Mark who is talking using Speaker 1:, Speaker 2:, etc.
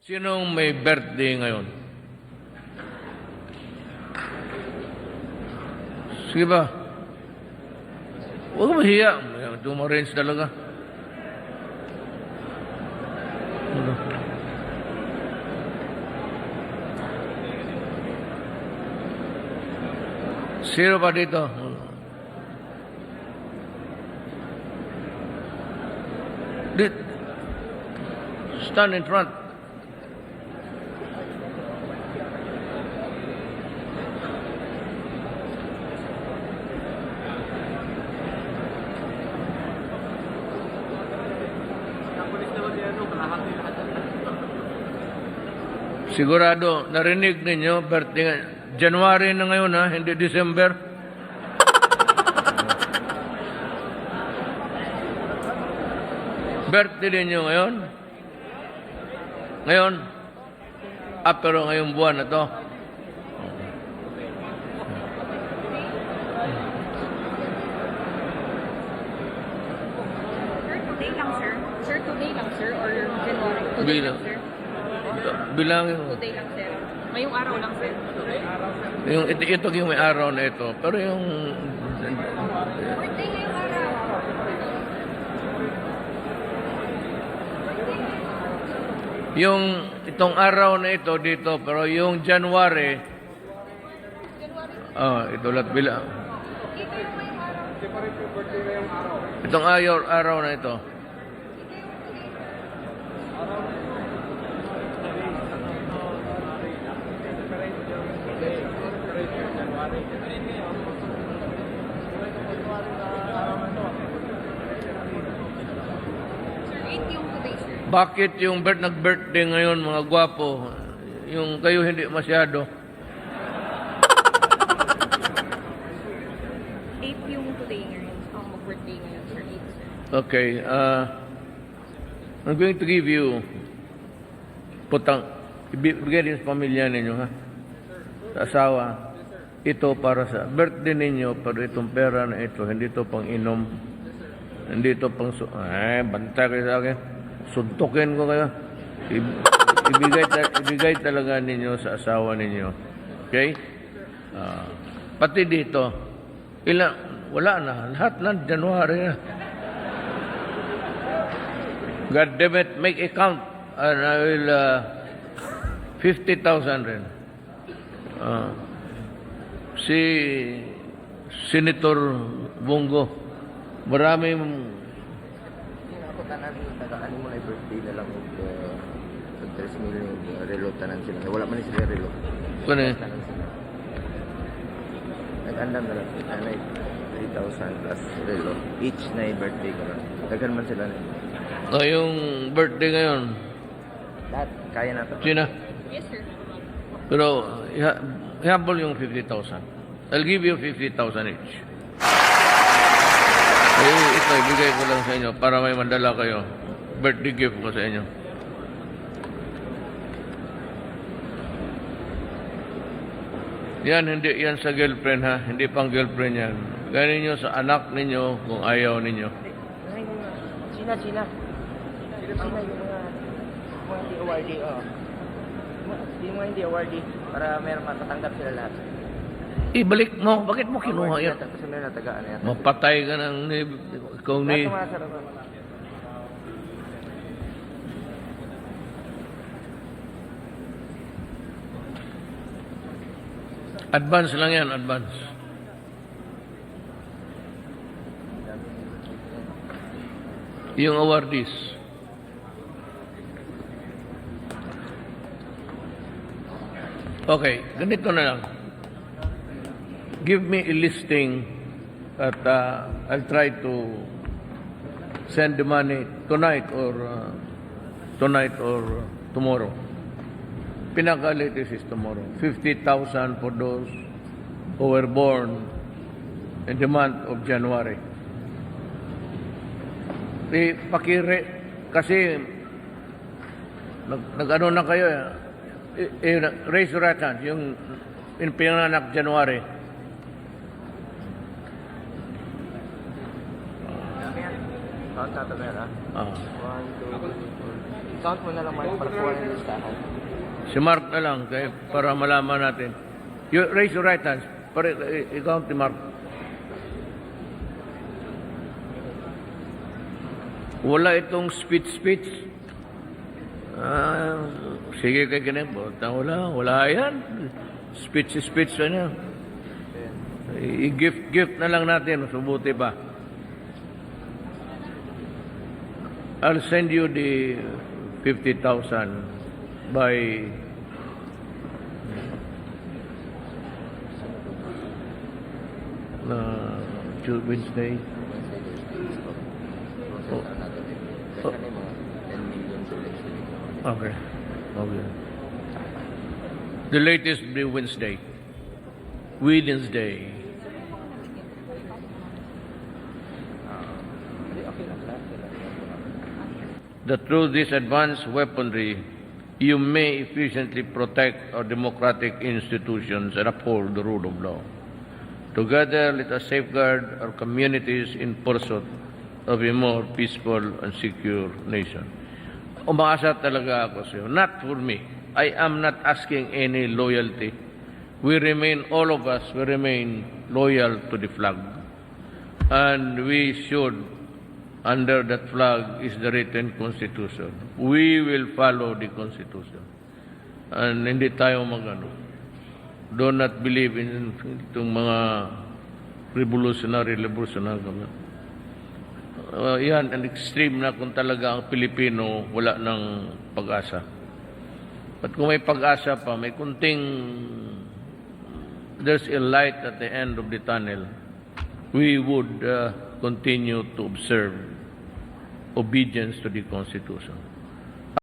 Speaker 1: Sinong may birthday ngayon? Sige ba? Huwag ka mahiya. Tumarange talaga. Sino pa dito? Stand in front. Sigurado, narinig ninyo, birthday, January na ngayon ha, hindi December. birthday ninyo ngayon? Ngayon? Ah, pero ngayong buwan na to.
Speaker 2: Sir, today lang, sir. Sir, today lang, sir. Or January. Today
Speaker 1: Bilang.
Speaker 2: lang, sir.
Speaker 1: Bilangin mo.
Speaker 2: Today lang, sir. Ngayong araw lang, sir.
Speaker 1: Yung, ito, ito yung may araw na ito. Pero yung...
Speaker 2: Birthday ngayong araw.
Speaker 1: Yung itong araw na ito dito, pero yung January, ah, ito lahat bilang. Itong ayaw, araw na ito.
Speaker 2: Sir, 8 yung today, sir.
Speaker 1: Bakit yung birth, nag-birthday ngayon, mga gwapo, yung kayo hindi masyado?
Speaker 2: 8 yung today ngayon. Ang mag-birthday ngayon, sir. 8, sir.
Speaker 1: Okay, uh, I'm going to give you putang, ibigay din sa pamilya ninyo, ha? Sa asawa. Ito para sa birthday ninyo, pero itong pera na ito, hindi ito pang inom. Hindi ito pang, su- eh, banta kayo sa akin. Suntukin ko kayo. I- ibigay, ta- ibigay talaga ninyo sa asawa ninyo. Okay? Ah, pati dito, ilang, wala na, lahat na, January na. God damn it, make a count. And I will, uh, 50,000 rin. Uh, si Senator Bongo, maraming,
Speaker 3: Ako tanan tagaan mo na birthday na lang og og 3 million uh, relo tanan sila. Wala man sila relo.
Speaker 1: kung
Speaker 3: Tanan sila. Nag-andam na lang nanay 3,000 plus relo. Each na yung birthday ko lang. Daghan man sila.
Speaker 1: oh, yung birthday ngayon,
Speaker 3: Lahat kaya na to.
Speaker 1: Sina?
Speaker 2: Yes, sir.
Speaker 1: Pero, ihabol yung 50,000. I'll give you 50,000 each. Eh, ito, ibigay ko lang sa inyo para may mandala kayo. Birthday gift ko sa inyo. Yan, hindi yan sa girlfriend ha. Hindi pang girlfriend yan. Ganin nyo sa anak ninyo kung ayaw ninyo.
Speaker 3: China, China. China yung mga mga awardee, oh. Yung mga hindi awardee para meron matatanggap sila lahat.
Speaker 1: Ibalik mo. Bakit mo kinuha yan?
Speaker 3: Tapos meron natagaan na yan.
Speaker 1: Mapatay ka ng ni, ikaw ni...
Speaker 3: Sarap.
Speaker 1: Advance lang yan, advance. Yung awardees. Okay, ganito na lang. Give me a listing at uh, I'll try to send the money tonight or uh, tonight or tomorrow. Pinaka-latest is tomorrow. 50,000 for those who were born in the month of January. Eh, pakire, kasi nag, nag-ano na kayo, eh, eh, raise your right hand, yung in pinanganak January.
Speaker 3: Count na yan, ha?
Speaker 1: Ah.
Speaker 3: 1, 2, 3, 4, count mo na lang Mark para kuha ng listahan.
Speaker 1: Si Mark na lang kaya para malaman natin. You raise your right hands. Para i- i-count ni Mark. Wala itong speech-speech. Ah, sige kay ganun po. Wala, wala yan. Speech-speech na yan. I-gift-gift na lang natin. Subuti pa. I'll send you the 50,000 by na uh, Wednesday. Oh. Okay. The latest be Wednesday. Wednesday. That through this advanced weaponry, you may efficiently protect our democratic institutions and uphold the rule of law. Together, let us safeguard our communities in pursuit of a more peaceful and secure nation. Umaasa talaga ako sa iyo. Not for me. I am not asking any loyalty. We remain, all of us, we remain loyal to the flag. And we should under that flag is the written constitution. We will follow the constitution. And hindi tayo magano. Do not believe in itong mga revolutionary, revolutionary. Uh, yan, an extreme na kung talaga ang Pilipino wala ng pag-asa. At kung may pag-asa pa, may kunting there's a light at the end of the tunnel, we would uh, continue to observe obedience to the Constitution.